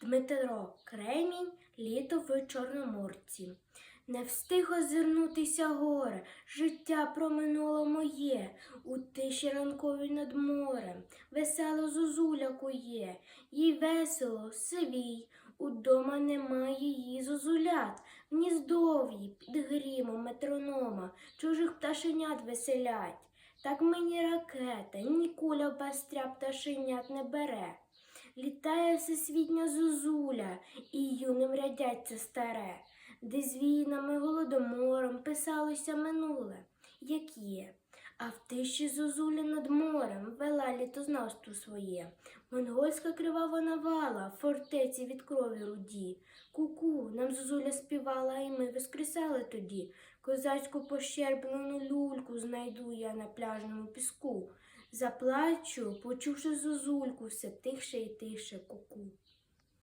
Дмитро Кремінь, літо в Чорноморці. Не встиг озирнутися горе, життя проминуло моє, у тиші ранковій над морем, весело зозуля кує, їй весело, сивій, удома немає її зозулят, в гніздов'ї під гримом метронома, чужих пташенят веселять. Так мені ракета, ні куля без пташенят не бере. Літає всесвітня зозуля, і юним рядяться старе, де з війнами голодомором писалося минуле, як є. А в тиші зозуля над морем вела літознавство своє. Монгольська кривава навала, фортеці від крові руді. Ку-ку, нам зозуля співала, і ми воскресали тоді. Козацьку пощерблену люльку знайду я на пляжному піску. Заплачу, почувши зозульку, все тихше і тихше ку-ку.